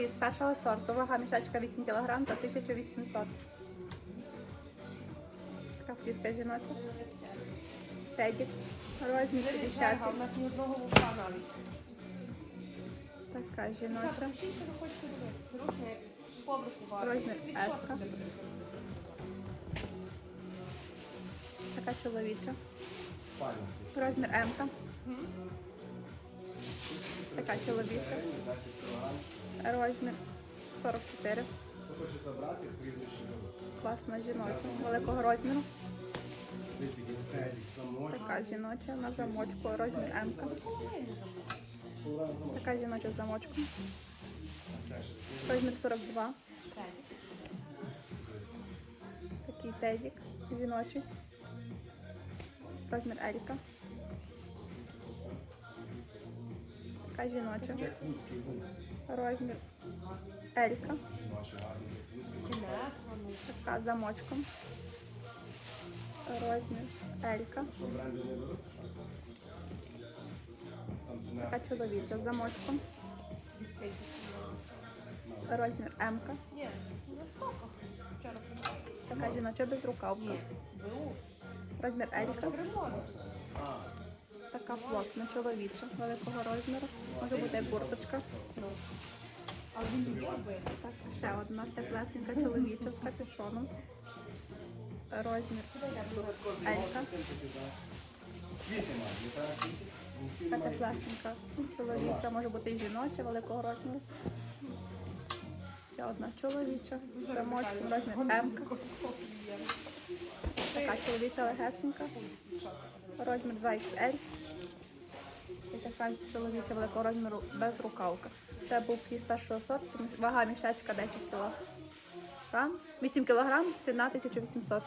фліс першого сорту. Вага мішечка 8 кг за 1800. Така фліска жіноча. Тедік. Розмір 50. У нас одного вуха навіть. Така жіноча. Розмір S. Така чоловіча. Розмір М. Така чоловіча. Розмір 44. Класна жіноча. Великого розміру. Така жіноча на замочку. Розмір М. Така жіноча з замочком. Розмір 42. Такий тедік жіночий. Розмір Елька. Така жіноча. Розмір Елька. Така замочком. Розмір Елька. Така чоловіча з замочком. Розмір М. Ні, сколько? Вчора прийшла. Така жіноча без рукавка. Розмір Елька. Така плотна, чоловіча, великого розміру. Може бути курточка. Так, ще одна теплесенька чоловіча з капюшоном. Розмір Елька. Така теплесенька чоловіча, може бути і жіноча, великого розміру. Ще одна чоловіча, замочком, розмір М. Чоловіча легесенька. Розмір 2XL. І така чоловіча великого розміру без рукавка. Це був фліс першого сорту. Вага мішечка 10 кг. 8 кг, ціна 1800.